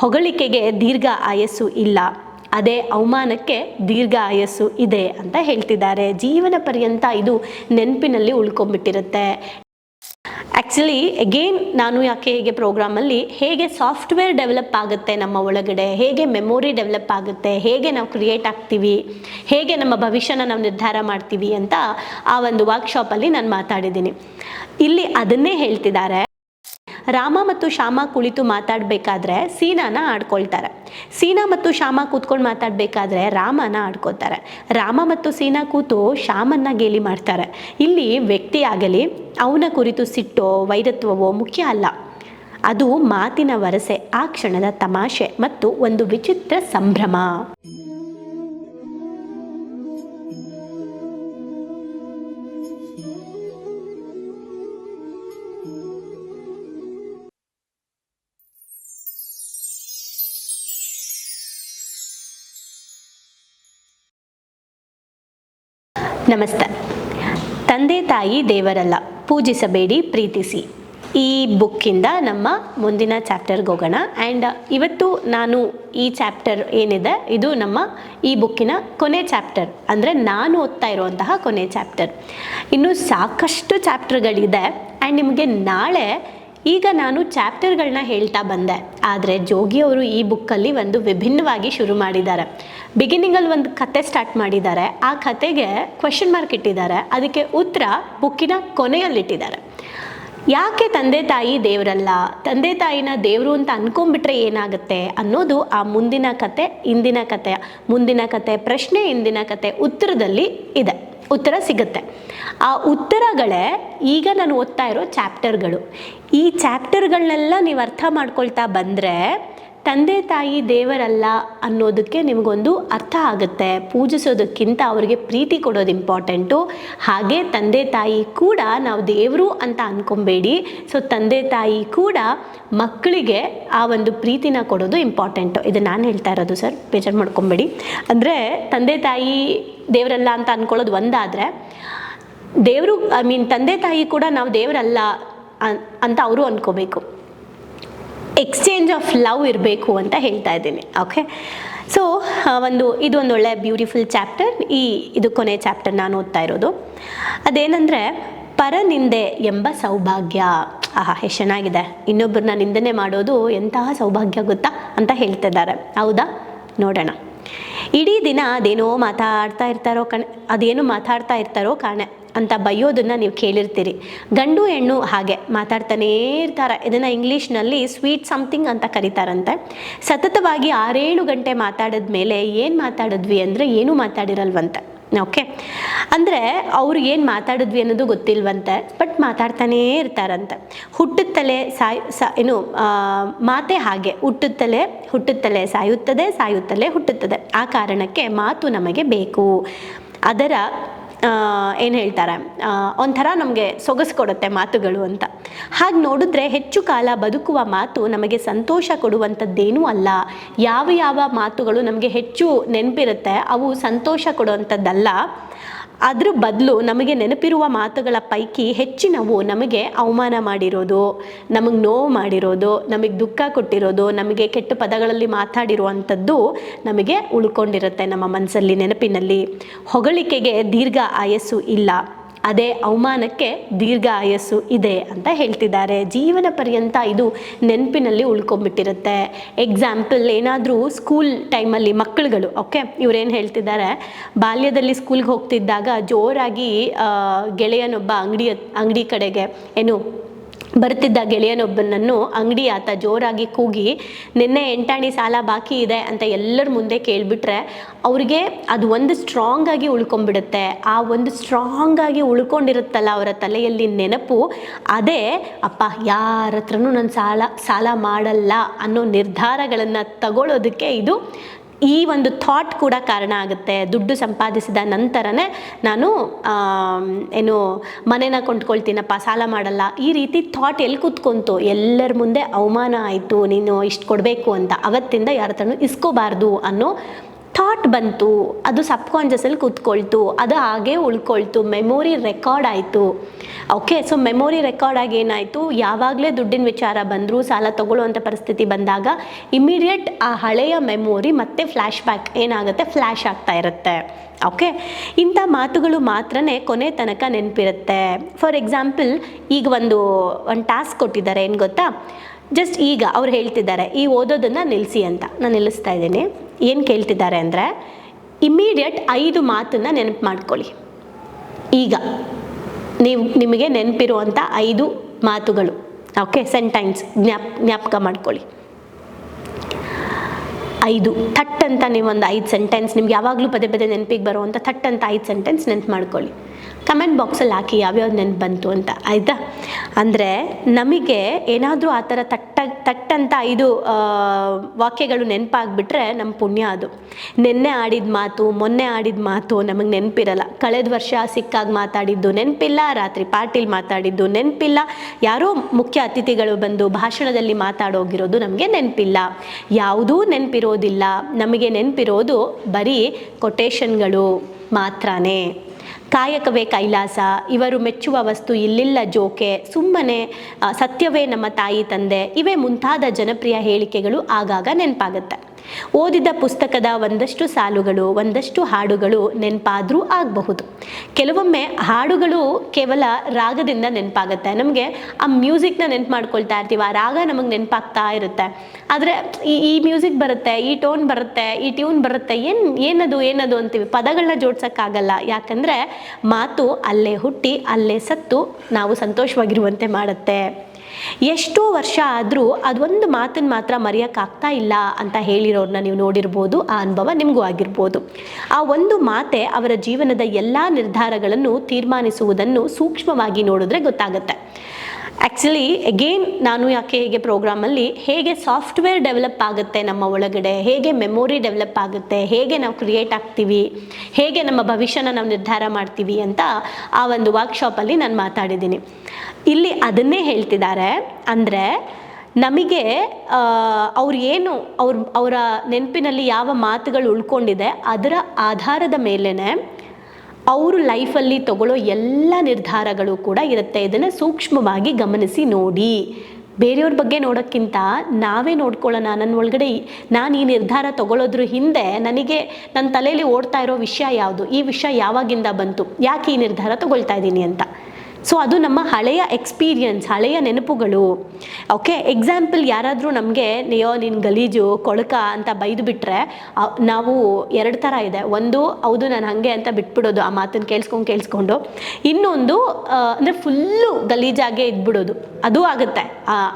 ಹೊಗಳಿಕೆಗೆ ದೀರ್ಘ ಆಯಸ್ಸು ಇಲ್ಲ. ಅದೇ ಅವಮಾನಕ್ಕೆ ದೀರ್ಘ ಆಯಸ್ಸು ಇದೆ ಅಂತ ಹೇಳ್ತಿದ್ದಾರೆ. ಜೀವನ ಪರ್ಯಂತ ಇದು ನೆನಪಿನಲ್ಲಿ ಉಳ್ಕೊಂಡ್ಬಿಟ್ಟಿರುತ್ತೆ ಆ್ಯಕ್ಚುಲಿ ಅಗೇನ್ ನಾನು ಯಾಕೆ ಹೇಗೆ ಪ್ರೋಗ್ರಾಮಲ್ಲಿ ಹೇಗೆ ಸಾಫ್ಟ್ವೇರ್ ಡೆವಲಪ್ ಆಗುತ್ತೆ ನಮ್ಮ ಒಳಗಡೆ? ಹೇಗೆ ಮೆಮೊರಿ ಡೆವಲಪ್ ಆಗುತ್ತೆ? ಹೇಗೆ ನಾವು ಕ್ರಿಯೇಟ್ ಆಗ್ತೀವಿ? ಹೇಗೆ ನಮ್ಮ ಭವಿಷ್ಯನ ನಾವು ನಿರ್ಧಾರ ಮಾಡ್ತೀವಿ ಅಂತ ಆ ಒಂದು ವರ್ಕ್ಶಾಪಲ್ಲಿ ನಾನು ಮಾತಾಡಿದ್ದೀನಿ. ಇಲ್ಲಿ ಅದನ್ನೇ ಹೇಳ್ತಿದ್ದಾರೆ. ರಾಮ ಮತ್ತು ಶ್ಯಾಮ ಕುಳಿತು ಮಾತಾಡಬೇಕಾದ್ರೆ ಸೀನಾನ ಆಡ್ಕೊಳ್ತಾರೆ. ಸೀನಾ ಮತ್ತು ಶ್ಯಾಮ ಕೂತ್ಕೊಂಡು ಮಾತಾಡಬೇಕಾದ್ರೆ ರಾಮನ ಆಡ್ಕೋತಾರೆ ರಾಮ ಮತ್ತು ಸೀನಾ ಕೂತು ಶ್ಯಾಮನ್ನ ಗೇಲಿ ಮಾಡ್ತಾರೆ. ಇಲ್ಲಿ ವ್ಯಕ್ತಿ ಆಗಲಿ, ಅವನ ಕುರಿತು ಸಿಟ್ಟೋ, ವೈರತ್ವವೋ ಮುಖ್ಯ ಅಲ್ಲ. ಅದು ಮಾತಿನ ವರಸೆ, ಆ ಕ್ಷಣದ ತಮಾಷೆ ಮತ್ತು ಒಂದು ವಿಚಿತ್ರ ಸಂಭ್ರಮ. ನಮಸ್ತೆ. ತಂದೆ ತಾಯಿ ದೇವರಲ್ಲ, ಪೂಜಿಸಬೇಡಿ, ಪ್ರೀತಿಸಿ. ಈ ಬುಕ್ಕಿಂದ ನಮ್ಮ ಮುಂದಿನ ಚಾಪ್ಟರ್ಗೆ ಹೋಗೋಣ. ಆ್ಯಂಡ್ ಇವತ್ತು ನಾನು ಈ ಚಾಪ್ಟರ್ ಏನಿದೆ, ಇದು ನಮ್ಮ ಈ ಬುಕ್ಕಿನ ಕೊನೆ ಚಾಪ್ಟರ್. ಅಂದರೆ ನಾನು ಓದ್ತಾ ಇರುವಂತಹ ಕೊನೆ ಚಾಪ್ಟರ್. ಇನ್ನು ಸಾಕಷ್ಟು ಚಾಪ್ಟರ್ಗಳಿದೆ. ಆ್ಯಂಡ್ ನಿಮಗೆ ನಾಳೆ ಈಗ ನಾನು ಚಾಪ್ಟರ್ಗಳನ್ನ ಹೇಳ್ತಾ ಬಂದೆ. ಆದರೆ ಜೋಗಿ ಅವರು ಈ ಬುಕ್ಕಲ್ಲಿ ಒಂದು ವಿಭಿನ್ನವಾಗಿ ಶುರು ಮಾಡಿದ್ದಾರೆ. ಬಿಗಿನಿಂಗಲ್ಲಿ ಒಂದು ಕತೆ ಸ್ಟಾರ್ಟ್ ಮಾಡಿದ್ದಾರೆ. ಆ ಕತೆಗೆ ಕ್ವೆಶನ್ ಮಾರ್ಕ್ ಇಟ್ಟಿದ್ದಾರೆ. ಅದಕ್ಕೆ ಉತ್ತರ ಬುಕ್ಕಿನ ಕೊನೆಯಲ್ಲಿಟ್ಟಿದ್ದಾರೆ. ಯಾಕೆ ತಂದೆ ತಾಯಿ ದೇವರಲ್ಲ? ತಂದೆ ತಾಯಿನ ದೇವರು ಅಂತ ಅನ್ಕೊಂಡ್ಬಿಟ್ರೆ ಏನಾಗುತ್ತೆ ಅನ್ನೋದು ಆ ಮುಂದಿನ ಕತೆ, ಇಂದಿನ ಕತೆ, ಮುಂದಿನ ಕತೆ, ಪ್ರಶ್ನೆ, ಇಂದಿನ ಕತೆ ಉತ್ತರದಲ್ಲಿ ಇದೆ. ಉತ್ತರ ಸಿಗುತ್ತೆ. ಆ ಉತ್ತರಗಳೇ ಈಗ ನಾನು ಓದ್ತಾ ಇರೋ ಚಾಪ್ಟರ್ಗಳು. ಈ ಚಾಪ್ಟರ್ಗಳನ್ನೆಲ್ಲ ನೀವು ಅರ್ಥ ಮಾಡ್ಕೊಳ್ತಾ ಬಂದರೆ ತಂದೆ ತಾಯಿ ದೇವರಲ್ಲ ಅನ್ನೋದಕ್ಕೆ ನಿಮಗೊಂದು ಅರ್ಥ ಆಗುತ್ತೆ. ಪೂಜಿಸೋದಕ್ಕಿಂತ ಅವರಿಗೆ ಪ್ರೀತಿ ಕೊಡೋದು ಇಂಪಾರ್ಟೆಂಟು ಹಾಗೆ ತಂದೆ ತಾಯಿ ಕೂಡ ನಾವು ದೇವರು ಅಂತ ಅಂದ್ಕೊಬೇಡಿ ಸೊ ತಂದೆ ತಾಯಿ ಕೂಡ ಮಕ್ಕಳಿಗೆ ಆ ಒಂದು ಪ್ರೀತಿನ ಕೊಡೋದು ಇಂಪಾರ್ಟೆಂಟು ಇದು ನಾನು ಹೇಳ್ತಾ ಇರೋದು ಸರ್. ಬೇಜಾರು ಮಾಡ್ಕೊಬೇಡಿ. ಅಂದರೆ ತಂದೆ ತಾಯಿ ದೇವರಲ್ಲ ಅಂತ ಅನ್ಕೊಳ್ಳೋದು ಒಂದಾದರೆ, ದೇವರು ಐ ಮೀನ್ ತಂದೆ ತಾಯಿ ಕೂಡ ನಾವು ದೇವರಲ್ಲ ಅಂತ ಅವರು ಅನ್ಕೋಬೇಕು. ಎಕ್ಸ್ಚೇಂಜ್ ಆಫ್ ಲವ್ ಇರಬೇಕು ಅಂತ ಹೇಳ್ತಾ ಇದ್ದೀನಿ ಓಕೆ ಸೊ ಒಂದು ಇದೊಂದು ಒಳ್ಳೆ ಬ್ಯೂಟಿಫುಲ್ ಚಾಪ್ಟರ್ ಈ, ಇದು ಕೊನೆ ಚಾಪ್ಟರ್ ನಾನು ಓದ್ತಾ ಇರೋದು. ಅದೇನಂದರೆ ಪರ ನಿಂದೆ ಎಂಬ ಸೌಭಾಗ್ಯ. ಆಹಾ, ಎಷ್ಟು ಚೆನ್ನಾಗಿದೆ. ಇನ್ನೊಬ್ಬರನ್ನ ನಿಂದನೆ ಮಾಡೋದು ಎಂತಹ ಸೌಭಾಗ್ಯ ಗೊತ್ತಾ ಅಂತ ಹೇಳ್ತಿದ್ದಾರೆ. ಹೌದಾ? ನೋಡೋಣ. ಇಡೀ ದಿನ ಅದೇನೋ ಮಾತಾಡ್ತಾ ಇರ್ತಾರೋ ಕಣೆ, ಅದೇನು ಮಾತಾಡ್ತಾ ಇರ್ತಾರೋ ಕಾಣೆ ಅಂತ ಬೈಯೋದನ್ನು ನೀವು ಕೇಳಿರ್ತೀರಿ. ಗಂಡು ಹೆಣ್ಣು ಹಾಗೆ ಮಾತಾಡ್ತಾನೇ ಇರ್ತಾರೆ. ಇದನ್ನು ಇಂಗ್ಲೀಷ್ನಲ್ಲಿ ಸ್ವೀಟ್ ಸಮಥಿಂಗ್ ಅಂತ ಕರೀತಾರಂತೆ. ಸತತವಾಗಿ ಆರೇಳು ಗಂಟೆ ಮಾತಾಡಿದ ಮೇಲೆ ಏನು ಮಾತಾಡಿದ್ವಿ ಅಂದರೆ ಏನೂ ಮಾತಾಡಿರಲ್ವಂತೆ. ಓಕೆ ಅಂದರೆ ಅವ್ರು ಏನು ಮಾತಾಡಿದ್ವಿ ಅನ್ನೋದು ಗೊತ್ತಿಲ್ವಂತೆ ಬಟ್ ಮಾತಾಡ್ತಾನೇ ಇರ್ತಾರಂತೆ. ಹುಟ್ಟುತ್ತಲೇ ಸಾಯ್, ಸಾ, ಏನು ಮಾತೆ ಹಾಗೆ, ಹುಟ್ಟುತ್ತಲೇ ಹುಟ್ಟುತ್ತಲೇ ಸಾಯುತ್ತದೆ, ಸಾಯುತ್ತಲೇ ಹುಟ್ಟುತ್ತದೆ. ಆ ಕಾರಣಕ್ಕೆ ಮಾತು ನಮಗೆ ಬೇಕು. ಅದರ ಏನು ಹೇಳ್ತಾರೆ? ಒಂಥರ ನಮಗೆ ಸೊಗಸು ಕೊಡುತ್ತೆ ಮಾತುಗಳು ಅಂತ. ಹಾಗೆ ನೋಡಿದ್ರೆ ಹೆಚ್ಚು ಕಾಲ ಬದುಕುವ ಮಾತು ನಮಗೆ ಸಂತೋಷ ಕೊಡುವಂಥದ್ದೇನೂ ಅಲ್ಲ. ಯಾವ ಯಾವ ಮಾತುಗಳು ನಮಗೆ ಹೆಚ್ಚು ನೆನಪಿರುತ್ತೆ, ಅವು ಸಂತೋಷ ಕೊಡುವಂಥದ್ದಲ್ಲ. ಅದ್ರ ಬದಲು ನಮಗೆ ನೆನಪಿರುವ ಮಾತುಗಳ ಪೈಕಿ ಹೆಚ್ಚಿನವು ನಮಗೆ ಅವಮಾನ ಮಾಡಿರೋದು, ನಮಗೆ ನೋವು ಮಾಡಿರೋದು, ನಮಗೆ ದುಃಖ ಕೊಟ್ಟಿರೋದು, ನಮಗೆ ಕೆಟ್ಟ ಪದಗಳಲ್ಲಿ ಮಾತಾಡಿರುವಂಥದ್ದು ನಮಗೆ ಉಳ್ಕೊಂಡಿರುತ್ತೆ ನಮ್ಮ ಮನಸ್ಸಲ್ಲಿ, ನೆನಪಿನಲ್ಲಿ. ಹೊಗಳಿಕೆಗೆ ದೀರ್ಘ ಆಯಸ್ಸು ಇಲ್ಲ. ಅದೇ ಅವಮಾನಕ್ಕೆ ದೀರ್ಘ ಆಯಸ್ಸು ಇದೆ ಅಂತ ಹೇಳ್ತಿದ್ದಾರೆ. ಜೀವನ ಪರ್ಯಂತ ಇದು ನೆನಪಿನಲ್ಲಿ ಉಳ್ಕೊಂಡ್ಬಿಟ್ಟಿರುತ್ತೆ ಎಕ್ಸಾಂಪಲ್ ಏನಾದರೂ ಸ್ಕೂಲ್ ಟೈಮಲ್ಲಿ ಮಕ್ಕಳುಗಳು ಓಕೆ ಇವರೇನು ಹೇಳ್ತಿದ್ದಾರೆ? ಬಾಲ್ಯದಲ್ಲಿ ಸ್ಕೂಲ್ಗೆ ಹೋಗ್ತಿದ್ದಾಗ ಜೋರಾಗಿ ಗೆಳೆಯನೊಬ್ಬ ಅಂಗಡಿ ಅಂಗಡಿ ಕಡೆಗೆ, ಏನು ಬರ್ತಿದ್ದ ಗೆಳೆಯನೊಬ್ಬನನ್ನು ಅಂಗಡಿ ಆತ ಜೋರಾಗಿ ಕೂಗಿ, ನಿನ್ನೆ ಎಂಟಾಣಿ ಸಾಲ ಬಾಕಿ ಇದೆ ಅಂತ ಎಲ್ಲರ ಮುಂದೆ ಕೇಳಿಬಿಟ್ರೆ, ಅವ್ರಿಗೆ ಅದು ಒಂದು ಸ್ಟ್ರಾಂಗ್ ಆಗಿ ಉಳ್ಕೊಂಡ್ಬಿಡುತ್ತೆ. ಆ ಒಂದು ಸ್ಟ್ರಾಂಗ್ ಆಗಿ ಉಳ್ಕೊಂಡಿರುತ್ತಲ್ಲ ಅವರ ತಲೆಯಲ್ಲಿ ನೆನಪು, ಅದೇ, ಅಪ್ಪ, ಯಾರ ಹತ್ರನೂ ನಾನು ಸಾಲ ಸಾಲ ಮಾಡಲ್ಲ ಅನ್ನೋ ನಿರ್ಧಾರಗಳನ್ನು ತಗೊಳ್ಳೋದಕ್ಕೆ ಇದು ಈ ಒಂದು ಥಾಟ್ ಕೂಡ ಕಾರಣ ಆಗುತ್ತೆ. ದುಡ್ಡು ಸಂಪಾದಿಸಿದ ನಂತರನೇ ನಾನು ಏನು ಮನೇನ ಕೊಂಡ್ಕೊಳ್ತೀನಪ್ಪ, ಸಾಲ ಮಾಡಲ್ಲ. ಈ ರೀತಿ ಥಾಟ್ ಎಲ್ಲಿ ಕೂತ್ಕೊಂತು? ಎಲ್ಲರ ಮುಂದೆ ಅವಮಾನ ಆಯಿತು, ನೀನು ಇಷ್ಟು ಕೊಡಬೇಕು ಅಂತ. ಅವತ್ತಿಂದ ಯಾರ ಹತ್ರನೂ ಇಸ್ಕೋಬಾರ್ದು ಅನ್ನೋ ಥಾಟ್ ಬಂತು, ಅದು ಸಬ್ಕಾನ್ಷಿಯಸಲ್ಲಿ ಕೂತ್ಕೊಳ್ತು, ಅದು ಹಾಗೆ ಉಳ್ಕೊಳ್ತು, ಮೆಮೊರಿ ರೆಕಾರ್ಡ್ ಆಯಿತು. ಓಕೆ, ಸೊ ಮೆಮೊರಿ ರೆಕಾರ್ಡ್ ಆಗಿ ಏನಾಯಿತು? ಯಾವಾಗಲೇ ದುಡ್ಡಿನ ವಿಚಾರ ಬಂದರೂ, ಸಾಲ ತಗೊಳ್ಳುವಂಥ ಪರಿಸ್ಥಿತಿ ಬಂದಾಗ ಇಮಿಡಿಯೇಟ್ ಆ ಹಳೆಯ ಮೆಮೊರಿ ಮತ್ತೆ ಫ್ಲ್ಯಾಶ್ ಬ್ಯಾಕ್ ಏನಾಗುತ್ತೆ? ಫ್ಲ್ಯಾಶ್ ಆಗ್ತಾ ಇರುತ್ತೆ. ಓಕೆ, ಇಂಥ ಮಾತುಗಳು ಮಾತ್ರ ಕೊನೆ ತನಕ ನೆನಪಿರುತ್ತೆ. ಫಾರ್ ಎಕ್ಸಾಂಪಲ್, ಈಗ ಒಂದು ಒಂದು ಟಾಸ್ಕ್ ಕೊಟ್ಟಿದ್ದಾರೆ, ಏನು ಗೊತ್ತಾ? ಜಸ್ಟ್ ಈಗ ಅವ್ರು ಹೇಳ್ತಿದ್ದಾರೆ, ಈ ಓದೋದನ್ನು ನಿಲ್ಲಿಸಿ ಅಂತ. ನಾನು ನಿಲ್ಲಿಸ್ತಾ ಇದ್ದೀನಿ. ಏನು ಕೇಳ್ತಿದ್ದಾರೆ ಅಂದರೆ ಇಮ್ಮಿಡಿಯೇಟ್ ಐದು ಮಾತನ್ನು ನೆನಪು ಮಾಡ್ಕೊಳ್ಳಿ. ಈಗ, ನೀವು ನಿಮಗೆ ನೆನಪಿರುವಂಥ ಐದು ಮಾತುಗಳು. ಓಕೆ ಸೆಂಟೈನ್ಸ್ ಜ್ಞಾಪ್, ಜ್ಞಾಪಕ ಮಾಡ್ಕೊಳ್ಳಿ. ಐದು, ಥಟ್ ಅಂತ ನೀವು ಒಂದು ಐದು ಸೆಂಟೆನ್ಸ್ ನಿಮ್ಗೆ ಯಾವಾಗಲೂ ಪದೇ ಪದೇ ನೆನಪಿಗೆ ಬರುವಂಥ ಥಟ್ ಅಂತ ಐದು ಸೆಂಟೆನ್ಸ್ ನೆನಪು ಮಾಡ್ಕೊಳ್ಳಿ. ಕಮೆಂಟ್ ಬಾಕ್ಸಲ್ಲಿ ಹಾಕಿ ಯಾವ್ಯಾವ ನೆನಪು ಬಂತು ಅಂತ, ಆಯಿತಾ? ಅಂದರೆ ನಮಗೆ ಏನಾದರೂ ಆ ಥರ ತಟ್ಟ, ತಟ್ಟಂತ ಐದು ವಾಕ್ಯಗಳು ನೆನಪಾಗ್ಬಿಟ್ರೆ ನಮ್ಮ ಪುಣ್ಯ ಅದು. ನಿನ್ನೆ ಆಡಿದ ಮಾತು, ಮೊನ್ನೆ ಆಡಿದ ಮಾತು ನಮಗೆ ನೆನಪಿರಲ್ಲ. ಕಳೆದ ವರ್ಷ ಸಿಕ್ಕಾಗ ಮಾತಾಡಿದ್ದು ನೆನಪಿಲ್ಲ, ರಾತ್ರಿ ಪಾರ್ಟಿಲಿ ಮಾತಾಡಿದ್ದು ನೆನಪಿಲ್ಲ. ಯಾರೋ ಮುಖ್ಯ ಅತಿಥಿಗಳು ಬಂದು ಭಾಷಣದಲ್ಲಿ ಮಾತಾಡೋಗಿರೋದು ನಮಗೆ ನೆನಪಿಲ್ಲ. ಯಾವುದೂ ನೆನಪಿರೋದಿಲ್ಲ. ನಮಗೆ ನೆನಪಿರೋದು ಬರೀ ಕೊಟೇಶನ್ಗಳು ಮಾತ್ರನೇ. ಕಾಯಕವೇ ಕೈಲಾಸ, ಇವರು ಮೆಚ್ಚುವ ವಸ್ತು ಇಲ್ಲಿಲ್ಲ ಜೋಕೆ, ಸುಮ್ಮನೆ ಸತ್ಯವೇ ನಮ್ಮ ತಾಯಿ ತಂದೆ, ಇವೇ ಮುಂತಾದ ಜನಪ್ರಿಯ ಹೇಳಿಕೆಗಳು ಆಗಾಗ ನೆನಪಾಗುತ್ತೆ. ಓದಿದ ಪುಸ್ತಕದ ಒಂದಷ್ಟು ಸಾಲುಗಳು, ಒಂದಷ್ಟು ಹಾಡುಗಳು ನೆನಪಾದರೂ ಆಗಬಹುದು. ಕೆಲವೊಮ್ಮೆ ಹಾಡುಗಳು ಕೇವಲ ರಾಗದಿಂದ ನೆನಪಾಗುತ್ತೆ. ನಮಗೆ ಆ ಮ್ಯೂಸಿಕ್ನ ನೆನಪು ಮಾಡ್ಕೊಳ್ತಾ ಇರ್ತೀವಿ, ಆ ರಾಗ ನಮಗೆ ನೆನಪಾಗ್ತಾ ಇರುತ್ತೆ. ಆದರೆ ಈ ಈ ಮ್ಯೂಸಿಕ್ ಬರುತ್ತೆ, ಈ ಟೋನ್ ಬರುತ್ತೆ, ಈ ಟ್ಯೂನ್ ಬರುತ್ತೆ, ಏನು, ಏನದು ಏನದು ಅಂತೀವಿ. ಪದಗಳನ್ನ ಜೋಡ್ಸೋಕ್ಕಾಗಲ್ಲ. ಯಾಕಂದರೆ ಮಾತು ಅಲ್ಲೇ ಹುಟ್ಟಿ, ಅಲ್ಲೇ ಸತ್ತು ನಾವು ಸಂತೋಷವಾಗಿರುವಂತೆ ಮಾಡುತ್ತೆ. ಎಷ್ಟೋ ವರ್ಷ ಆದರೂ ಅದೊಂದು ಮಾತನ್ನು ಮಾತ್ರ ಮರೆಯೋಕ್ಕಾಗ್ತಾ ಇಲ್ಲ ಅಂತ ಹೇಳಿರೋರನ್ನ ನೀವು ನೋಡಿರ್ಬೋದು, ಆ ಅನುಭವ ನಿಮಗೂ ಆಗಿರ್ಬೋದು. ಆ ಒಂದು ಮಾತೆ ಅವರ ಜೀವನದ ಎಲ್ಲ ನಿರ್ಧಾರಗಳನ್ನು ತೀರ್ಮಾನಿಸುವುದನ್ನು ಸೂಕ್ಷ್ಮವಾಗಿ ನೋಡಿದ್ರೆ ಗೊತ್ತಾಗುತ್ತೆ. ಆ್ಯಕ್ಚುಲಿ ಅಗೇನ್ ನಾನು ಯಾಕೆ ಹೇಗೆ ಪ್ರೋಗ್ರಾಮಲ್ಲಿ ಹೇಗೆ ಸಾಫ್ಟ್ವೇರ್ ಡೆವಲಪ್ ಆಗುತ್ತೆ ನಮ್ಮ ಒಳಗಡೆ, ಹೇಗೆ ಮೆಮೊರಿ ಡೆವಲಪ್ ಆಗುತ್ತೆ, ಹೇಗೆ ನಾವು ಕ್ರಿಯೇಟ್ ಆಗ್ತೀವಿ, ಹೇಗೆ ನಮ್ಮ ಭವಿಷ್ಯನ ನಾವು ನಿರ್ಧಾರ ಮಾಡ್ತೀವಿ ಅಂತ ಆ ಒಂದು ವರ್ಕ್ಶಾಪಲ್ಲಿ ನಾನು ಮಾತಾಡಿದ್ದೀನಿ. ಇಲ್ಲಿ ಅದನ್ನೇ ಹೇಳ್ತಿದ್ದಾರೆ ಅಂದರೆ ನಮಗೆ ಅವ್ರು ಏನು, ಅವ್ರ, ಅವರ ನೆನಪಿನಲ್ಲಿ ಯಾವ ಮಾತುಗಳು ಉಳ್ಕೊಂಡಿದೆ ಅದರ ಆಧಾರದ ಮೇಲೇ ಅವರು ಲೈಫಲ್ಲಿ ತಗೊಳ್ಳೋ ಎಲ್ಲ ನಿರ್ಧಾರಗಳು ಕೂಡ ಇರುತ್ತೆ. ಇದನ್ನು ಸೂಕ್ಷ್ಮವಾಗಿ ಗಮನಿಸಿ ನೋಡಿ. ಬೇರೆಯವ್ರ ಬಗ್ಗೆ ನೋಡೋಕ್ಕಿಂತ ನಾವೇ ನೋಡ್ಕೊಳ್ಳೋಣ. ನನ್ನ ಒಳಗಡೆ ನಾನು ಈ ನಿರ್ಧಾರ ತಗೊಳ್ಳೋದ್ರ ಹಿಂದೆ ನನಗೆ ನನ್ನ ತಲೆಯಲ್ಲಿ ಓಡ್ತಾ ಇರೋ ವಿಷಯ ಯಾವುದು? ಈ ವಿಷಯ ಯಾವಾಗಿಂದ ಬಂತು? ಯಾಕೆ ಈ ನಿರ್ಧಾರ ತಗೊಳ್ತಾ ಇದ್ದೀನಿ ಅಂತ? ಸೊ ಅದು ನಮ್ಮ ಹಳೆಯ ಎಕ್ಸ್ಪೀರಿಯನ್ಸ್ ಹಳೆಯ ನೆನಪುಗಳು. ಓಕೆ ಎಕ್ಸಾಂಪಲ್ ಯಾರಾದರೂ ನಮಗೆ ನೀಯೋ ನಿನ್ನ ಗಲೀಜು, ಕೊಳಕ ಅಂತ ಬೈದು ಬಿಟ್ಟರೆ ನಾವು ಎರಡು ಥರ ಇದೆ. ಒಂದು, ಹೌದು, ನಾನು ಹಾಗೆ ಅಂತ ಬಿಟ್ಬಿಡೋದು, ಆ ಮಾತನ್ನು ಕೇಳಿಸ್ಕೊಂಡು ಕೇಳಿಸ್ಕೊಂಡು. ಇನ್ನೊಂದು ಅಂದರೆ ಫುಲ್ಲು ಗಲೀಜಾಗೆ ಇದ್ಬಿಡೋದು. ಅದು ಆಗುತ್ತೆ.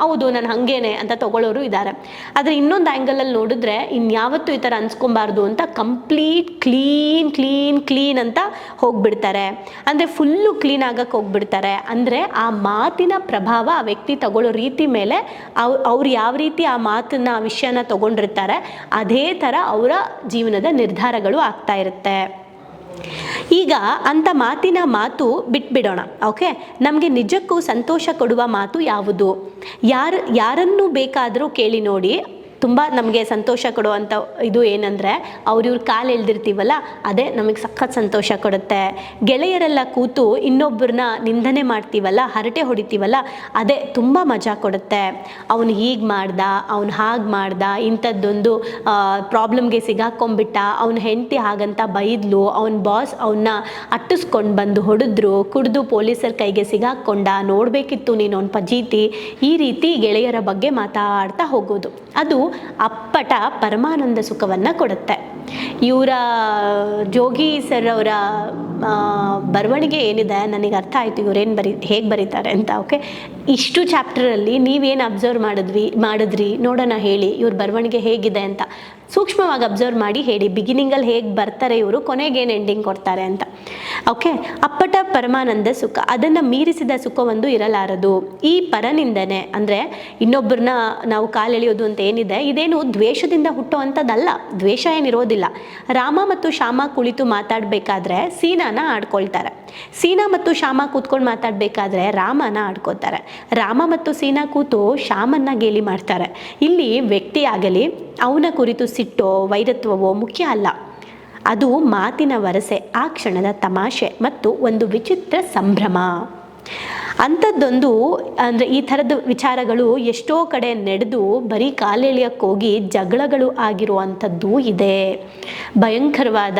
ಹೌದು, ನಾನು ಹಾಗೇನೆ ಅಂತ ತಗೊಳ್ಳೋರು ಇದ್ದಾರೆ ಆದರೆ ಇನ್ನೊಂದು ಆ್ಯಂಗಲಲ್ಲಿ ನೋಡಿದ್ರೆ, ಇನ್ಯಾವತ್ತೂ ಈ ಥರ ಅನ್ಸ್ಕೊಬಾರ್ದು ಅಂತ ಕಂಪ್ಲೀಟ್ ಕ್ಲೀನ್ ಕ್ಲೀನ್ ಕ್ಲೀನ್ ಅಂತ ಹೋಗ್ಬಿಡ್ತಾರೆ. ಅಂದರೆ ಫುಲ್ಲು ಕ್ಲೀನ್ ಆಗಕ್ಕೆ ಹೋಗ್ಬಿಡ್ತಾರೆ. ಅಂದರೆ ಆ ಮಾತಿನ ಪ್ರಭಾವ ಆ ವ್ಯಕ್ತಿ ತಗೊಳ್ಳೋ ರೀತಿ ಮೇಲೆ ಅವ್, ಅವ್ರು ಯಾವ ರೀತಿ ಆ ಮಾತನ್ನ, ಆ ವಿಷಯನ ತಗೊಂಡಿರ್ತಾರೆ, ಅದೇ ಥರ ಅವರ ಜೀವನದ ನಿರ್ಧಾರಗಳು ಆಗ್ತಾ ಇರುತ್ತೆ. ಈಗ ಅಂಥ ಮಾತಿನ ಮಾತು ಬಿಟ್ಬಿಡೋಣ, ಓಕೆ? ನಮಗೆ ನಿಜಕ್ಕೂ ಸಂತೋಷ ಕೊಡುವ ಮಾತು ಯಾವುದು? ಯಾರು, ಯಾರನ್ನು ಬೇಕಾದರೂ ಕೇಳಿ ನೋಡಿ ತುಂಬ ನಮಗೆ ಸಂತೋಷ ಕೊಡುವಂಥ ಇದು ಏನಂದರೆ ಅವ್ರಿವ್ರ ಕಾಲು ಎಳ್ದಿರ್ತೀವಲ್ಲ, ಅದೇ ನಮಗೆ ಸಖತ್ ಸಂತೋಷ ಕೊಡುತ್ತೆ. ಗೆಳೆಯರೆಲ್ಲ ಕೂತು ಇನ್ನೊಬ್ಬರನ್ನ ನಿಂದನೆ ಮಾಡ್ತೀವಲ್ಲ, ಹರಟೆ ಹೊಡಿತೀವಲ್ಲ, ಅದೇ ತುಂಬ ಮಜಾ ಕೊಡುತ್ತೆ. ಅವನು ಹೀಗೆ ಮಾಡ್ದ, ಅವ್ನು ಹಾಗೆ ಮಾಡ್ದ, ಇಂಥದ್ದೊಂದು ಪ್ರಾಬ್ಲಮ್ಗೆ ಸಿಗಾಕೊಂಬಿಟ್ಟ ಅವನ ಹೆಂಡತಿ ಹಾಗಂತ ಬೈದ್ಲು, ಅವನ ಬಾಸ್ ಅವನ್ನ ಅಟ್ಟಿಸ್ಕೊಂಡು ಬಂದು ಹೊಡೆದ್ರು, ಕುಡಿದು ಪೊಲೀಸರ ಕೈಗೆ ಸಿಗಾಕೊಂಡ, ನೋಡಬೇಕಿತ್ತು ನೀನು ಅವನ ಪಜೀತಿ. ಈ ರೀತಿ ಗೆಳೆಯರ ಬಗ್ಗೆ ಮಾತಾಡ್ತಾ ಹೋಗೋದು. ಅದು ಅಪ್ಪಟ ಪರಮಾನಂದ ಸುಖವನ್ನು ಕೊಡುತ್ತೆ. ಇವರ ಜೋಗಿ ಸರ್ ಅವರ ಬರವಣಿಗೆ ಏನಿದೆ ನನಗೆ ಅರ್ಥ ಆಯಿತು ಇವ್ರೇನು ಬರಿ, ಹೇಗೆ ಬರೀತಾರೆ ಅಂತ, ಓಕೆ? ಇಷ್ಟು ಚಾಪ್ಟರಲ್ಲಿ ನೀವೇನು ಅಬ್ಸರ್ವ್ ಮಾಡಿದ್ವಿ, ಮಾಡಿದ್ರಿ? ನೋಡೋಣ ಹೇಳಿ, ಇವ್ರ ಬರವಣಿಗೆ ಹೇಗಿದೆ ಅಂತ. ಸೂಕ್ಷ್ಮವಾಗಿ ಅಬ್ಸರ್ವ್ ಮಾಡಿ ಹೇಳಿ, ಬಿಗಿನಿಂಗಲ್ಲಿ ಹೇಗೆ ಬರ್ತಾರೆ ಇವರು? ಕೊನೆಗೇನು ಎಂಡಿಂಗ್ ಕೊಡ್ತಾರೆ ಅಂತ. ಓಕೆ ಅಪ್ಪಟ ಪರಮಾನಂದ ಸುಖ. ಅದನ್ನು ಮೀರಿಸಿದ ಸುಖವೊಂದು ಇರಲಾರದು. ಈ ಪರನಿಂದನೆ ಅಂದರೆ ಇನ್ನೊಬ್ಬರನ್ನ ನಾವು ಕಾಲೆಳೆಯೋದು ಅಂತ ಏನಿದೆ, ಇದೇನು ದ್ವೇಷದಿಂದ ಹುಟ್ಟುವಂಥದ್ದಲ್ಲ. ದ್ವೇಷ ಏನಿರೋದಿಲ್ಲ. ರಾಮ ಮತ್ತು ಶ್ಯಾಮ ಕುಳಿತು ಮಾತಾಡಬೇಕಾದ್ರೆ ಸೀನಾನ ಆಡ್ಕೊಳ್ತಾರೆ. ಸೀನಾ ಮತ್ತು ಶ್ಯಾಮ ಕೂತ್ಕೊಂಡು ಮಾತಾಡಬೇಕಾದ್ರೆ ರಾಮನ ಆಡ್ಕೋತಾರೆ ರಾಮ ಮತ್ತು ಸೀನಾ ಕೂತು ಶ್ಯಾಮನ್ನ ಗೇಲಿ ಮಾಡ್ತಾರೆ. ಇಲ್ಲಿ ವ್ಯಕ್ತಿ ಆಗಲಿ ಅವನ ಕುರಿತು ಸಿಟ್ಟೋ ವೈರತ್ವವೋ ಮುಖ್ಯ ಅಲ್ಲ. ಅದು ಮಾತಿನ ವರಸೆ, ಆ ಕ್ಷಣದ ತಮಾಷೆ ಮತ್ತು ಒಂದು ವಿಚಿತ್ರ ಸಂಭ್ರಮ. ಅಂಥದ್ದೊಂದು, ಅಂದರೆ ಈ ಥರದ ವಿಚಾರಗಳು ಎಷ್ಟೋ ಕಡೆ ನಡೆದು ಬರೀ ಕಾಲೆಳೆಯಕ್ಕೆ ಹೋಗಿ ಜಗಳಗಳು ಆಗಿರುವಂಥದ್ದು ಇದೆ. ಭಯಂಕರವಾದ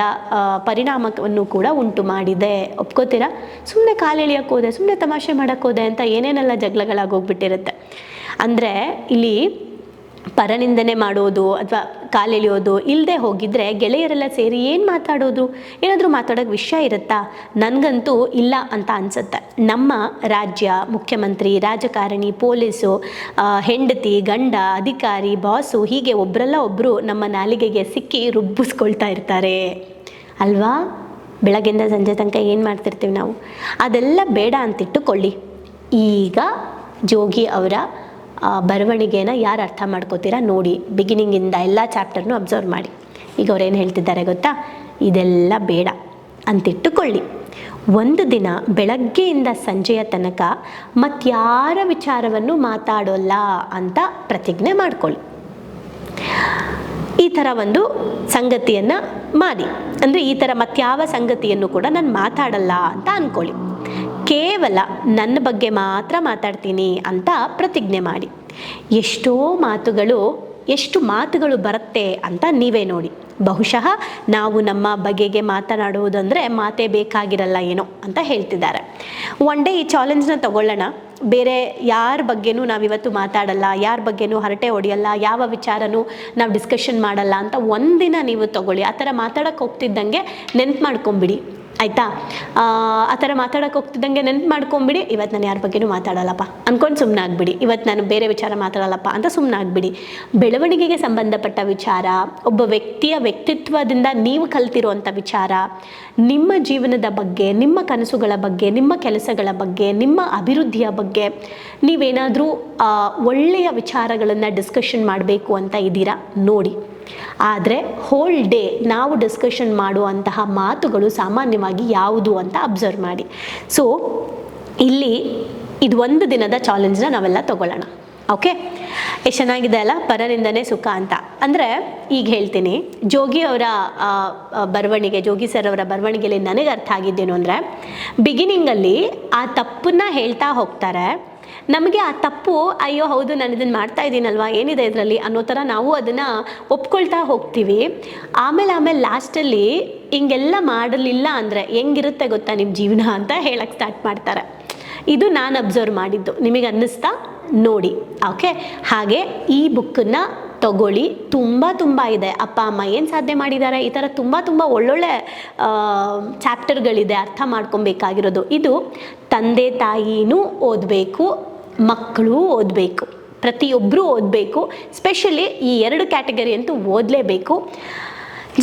ಪರಿಣಾಮವನ್ನು ಕೂಡ ಉಂಟು ಮಾಡಿದೆ. ಒಪ್ಕೋತೀರಾ? ಸುಮ್ಮನೆ ಕಾಲೆಳೆಯಕ್ಕೆ ಹೋದೆ ಸುಮ್ಮನೆ ತಮಾಷೆ ಮಾಡೋಕ್ಕೆ ಹೋದೆ ಅಂತ ಏನೇನೆಲ್ಲ ಜಗಳಗಳಾಗೋಗ್ಬಿಟ್ಟಿರುತ್ತೆ ಅಂದರೆ ಇಲ್ಲಿ ಪರನಿಂದನೆ ಮಾಡೋದು ಅಥವಾ ಕಾಲೆಳೆಯೋದು ಇಲ್ಲದೆ ಹೋಗಿದ್ರೆ ಗೆಳೆಯರೆಲ್ಲ ಸೇರಿ ಏನು ಮಾತಾಡೋದು? ಏನಾದರೂ ಮಾತಾಡೋಕೆ ವಿಷಯ ಇರುತ್ತಾ? ನನಗಂತೂ ಇಲ್ಲ ಅಂತ ಅನ್ಸುತ್ತೆ. ನಮ್ಮ ರಾಜ್ಯ ಮುಖ್ಯಮಂತ್ರಿ, ರಾಜಕಾರಣಿ, ಪೊಲೀಸು ಹೆಂಡತಿ, ಗಂಡ, ಅಧಿಕಾರಿ, ಬಾಸು, ಹೀಗೆ ಒಬ್ಬರಲ್ಲ ಒಬ್ಬರು ನಮ್ಮ ನಾಲಿಗೆಗೆ ಸಿಕ್ಕಿ ರುಬ್ಬಿಸ್ಕೊಳ್ತಾ ಇರ್ತಾರೆ. ಅಲ್ವಾ? ಬೆಳಗ್ಗಿಂದ ಸಂಜೆ ತನಕ ಏನು ಮಾಡ್ತಿರ್ತೀವಿ ನಾವು? ಅದೆಲ್ಲ ಬೇಡ ಅಂತಿಟ್ಟುಕೊಳ್ಳಿ. ಈಗ ಜೋಗಿ ಅವರ ಬರವಣಿಗೆನ ಯಾರು ಅರ್ಥ ಮಾಡ್ಕೋತೀರಾ ನೋಡಿ ಬಿಗಿನಿಂಗಿಂದ ಎಲ್ಲ ಚಾಪ್ಟರ್ನು ಅಬ್ಸರ್ವ್ ಮಾಡಿ. ಈಗ ಅವ್ರೇನು ಹೇಳ್ತಿದ್ದಾರೆ ಗೊತ್ತಾ? ಇದೆಲ್ಲ ಬೇಡ ಅಂತಿಟ್ಟುಕೊಳ್ಳಿ. ಒಂದು ದಿನ ಬೆಳಗ್ಗೆಯಿಂದ ಸಂಜೆಯ ತನಕ ಮತ್ಯಾರ ವಿಚಾರವನ್ನು ಮಾತಾಡೋಲ್ಲ ಅಂತ ಪ್ರತಿಜ್ಞೆ ಮಾಡ್ಕೊಳ್ಳಿ. ಈ ಥರ ಒಂದು ಸಂಗತಿಯನ್ನು ಮಾಡಿ. ಅಂದರೆ ಈ ಥರ ಮತ್ಯಾವ ಸಂಗತಿಯನ್ನು ಕೂಡ ನಾನು ಮಾತಾಡಲ್ಲ ಅಂತ ಅಂದ್ಕೊಳ್ಳಿ ಕೇವಲ ನನ್ನ ಬಗ್ಗೆ ಮಾತ್ರ ಮಾತಾಡ್ತೀನಿ ಅಂತ ಪ್ರತಿಜ್ಞೆ ಮಾಡಿ. ಎಷ್ಟೋ ಮಾತುಗಳು, ಎಷ್ಟು ಮಾತುಗಳು ಬರುತ್ತೆ ಅಂತ ನೀವೇ ನೋಡಿ. ಬಹುಶಃ ನಾವು ನಮ್ಮ ಬಗೆಗೆ ಮಾತನಾಡುವುದಂದರೆ ಮಾತೇ ಬೇಕಾಗಿರಲ್ಲ ಏನೋ ಅಂತ ಹೇಳ್ತಿದ್ದಾರೆ. ಒನ್ ಡೇ ಈ ಚಾಲೆಂಜ್ನ ತಗೊಳ್ಳೋಣ. ಬೇರೆ ಯಾರ ಬಗ್ಗೆನೂ ನಾವಿವತ್ತು ಮಾತಾಡಲ್ಲ, ಯಾರ ಬಗ್ಗೆನೂ ಹರಟೆ ಹೊಡೆಯಲ್ಲ, ಯಾವ ವಿಚಾರನೂ ನಾವು ಡಿಸ್ಕಷನ್ ಮಾಡಲ್ಲ ಅಂತ ಒಂದಿನ ನೀವು ತಗೊಳ್ಳಿ. ಆ ಥರ ಮಾತಾಡೋಕ್ಕೆ ಹೋಗ್ತಿದ್ದಂಗೆ ನೆನ್ಪು ಮಾಡ್ಕೊಂಬಿಡಿ. ಆಯಿತಾ? ಆ ಥರ ಮಾತಾಡೋಕೆ ಹೋಗ್ತಿದ್ದಂಗೆ ನೆನ್ಪು ಮಾಡ್ಕೊಂಬಿಡಿ. ಇವತ್ತು ನಾನು ಯಾರ ಬಗ್ಗೆನೂ ಮಾತಾಡಲ್ಲಪ್ಪ. ಅಂದ್ಕೊಂಡು ಸುಮ್ಮನೆ ಆಗ್ಬಿಡಿ. ಇವತ್ತು ನಾನು ಬೇರೆ ವಿಚಾರ ಮಾತಾಡಲ್ಲಪ್ಪ ಅಂತ ಸುಮ್ಮನೆ ಆಗ್ಬಿಡಿ. ಬೆಳವಣಿಗೆಗೆ ಸಂಬಂಧಪಟ್ಟ ವಿಚಾರ, ಒಬ್ಬ ವ್ಯಕ್ತಿಯ ವ್ಯಕ್ತಿತ್ವದಿಂದ ನೀವು ಕಲ್ತಿರುವಂಥ ವಿಚಾರ, ನಿಮ್ಮ ಜೀವನದ ಬಗ್ಗೆ, ನಿಮ್ಮ ಕನಸುಗಳ ಬಗ್ಗೆ, ನಿಮ್ಮ ಕೆಲಸಗಳ ಬಗ್ಗೆ, ನಿಮ್ಮ ಅಭಿವೃದ್ಧಿಯ ಬಗ್ಗೆ ನೀವೇನಾದರೂ ಒಳ್ಳೆಯ ವಿಚಾರಗಳನ್ನು ಡಿಸ್ಕಷನ್ ಮಾಡಬೇಕು ಅಂತ ಇದ್ದೀರಾ? ನೋಡಿ. ಆದರೆ ಹೋಲ್ ಡೇ ನಾವು ಡಿಸ್ಕಷನ್ ಮಾಡುವಂತಹ ಮಾತುಗಳು ಸಾಮಾನ್ಯವಾಗಿ ಯಾವುದು ಅಂತ ಅಬ್ಸರ್ವ್ ಮಾಡಿ. ಸೊ ಇಲ್ಲಿ ಇದು ಒಂದು ದಿನದ ಚಾಲೆಂಜ್ನ ನಾವೆಲ್ಲ ತಗೊಳ್ಳೋಣ. ಓಕೆ ಎಷ್ಟು ಚೆನ್ನಾಗಿದೆ ಅಲ್ಲ? ಪರರಿಂದನೇ ಸುಖ ಅಂತ. ಅಂದರೆ ಈಗ ಹೇಳ್ತೀನಿ, ಜೋಗಿ ಅವರ ಬರವಣಿಗೆ, ಜೋಗಿ ಸರ್ ಅವರ ಬರವಣಿಗೆಯಲ್ಲಿ ನನಗೆ ಅರ್ಥ ಆಗಿದ್ದೇನು ಅಂದರೆ ಬಿಗಿನಿಂಗಲ್ಲಿ ಆ ತಪ್ಪನ್ನ ಹೇಳ್ತಾ ಹೋಗ್ತಾರೆ ನಮಗೆ ಆ ತಪ್ಪು, ಅಯ್ಯೋ ಹೌದು ನಾನು ಇದನ್ನು ಮಾಡ್ತಾ ಇದ್ದೀನಲ್ವಾ, ಏನಿದೆ ಇದರಲ್ಲಿ ಅನ್ನೋ ಥರ ನಾವು ಅದನ್ನು ಒಪ್ಕೊಳ್ತಾ ಹೋಗ್ತೀವಿ. ಆಮೇಲೆ ಆಮೇಲೆ ಲಾಸ್ಟಲ್ಲಿ ಹಿಂಗೆಲ್ಲ ಮಾಡಲಿಲ್ಲ ಅಂದರೆ ಹೆಂಗಿರುತ್ತೆ ಗೊತ್ತಾ ನಿಮ್ಮ ಜೀವನ ಅಂತ ಹೇಳಕ್ಕೆ ಸ್ಟಾರ್ಟ್ ಮಾಡ್ತಾರೆ. ಇದು ನಾನು ಅಬ್ಸರ್ವ್ ಮಾಡಿದ್ದು, ನಿಮಗೆ ಅನ್ನಿಸ್ತಾ? ನೋಡಿ ಓಕೆ ಹಾಗೆ ಈ ಬುಕ್ಕನ್ನು ತಗೊಳ್ಳಿ, ತುಂಬ ತುಂಬ ಇದೆ. ಅಪ್ಪ, ಅಮ್ಮ ಏನು ಸಾಧನೆ ಮಾಡಿದ್ದಾರೆ? ಈ ಥರ ತುಂಬ ತುಂಬ ಒಳ್ಳೊಳ್ಳೆ ಚಾಪ್ಟರ್ಗಳಿದೆ ಅರ್ಥ ಮಾಡ್ಕೊಬೇಕಾಗಿರೋದು. ಇದು ತಂದೆ ತಾಯಿನೂ ಓದಬೇಕು ಮಕ್ಕಳು ಓದಬೇಕು ಪ್ರತಿಯೊಬ್ಬರೂ ಓದಬೇಕು ಸ್ಪೆಷಲಿ ಈ ಎರಡು ಕ್ಯಾಟಗರಿ ಅಂತೂ ಓದಲೇಬೇಕು.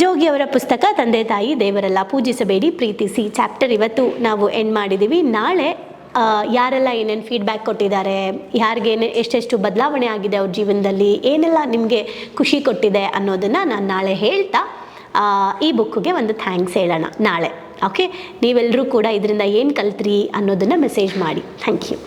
ಜೋಗಿ ಅವರ ಪುಸ್ತಕ, ತಂದೆ ತಾಯಿ, ದೇವರೆಲ್ಲ ಪೂಜಿಸಬೇಡಿ, ಪ್ರೀತಿಸಿ ಚಾಪ್ಟರ್ ಇವತ್ತು ನಾವು ಎಂಡ್ ಮಾಡಿದ್ದೀವಿ. ನಾಳೆ ಯಾರೆಲ್ಲ ಏನೇನು ಫೀಡ್ಬ್ಯಾಕ್ ಕೊಟ್ಟಿದ್ದಾರೆ ಯಾರಿಗೇನು ಎಷ್ಟೆಷ್ಟು ಬದಲಾವಣೆ ಆಗಿದೆ ಅವ್ರ ಜೀವನದಲ್ಲಿ, ಏನೆಲ್ಲ ನಿಮಗೆ ಖುಷಿ ಕೊಟ್ಟಿದೆ ಅನ್ನೋದನ್ನು ನಾನು ನಾಳೆ ಹೇಳ್ತಾ ಈ ಬುಕ್ಕಿಗೆ ಒಂದು ಥ್ಯಾಂಕ್ಸ್ ಹೇಳೋಣ ನಾಳೆ ಓಕೆ ನೀವೆಲ್ಲರೂ ಕೂಡ ಇದರಿಂದ ಏನು ಕಲ್ತ್ರಿ ಅನ್ನೋದನ್ನು ಮೆಸೇಜ್ ಮಾಡಿ. Thank you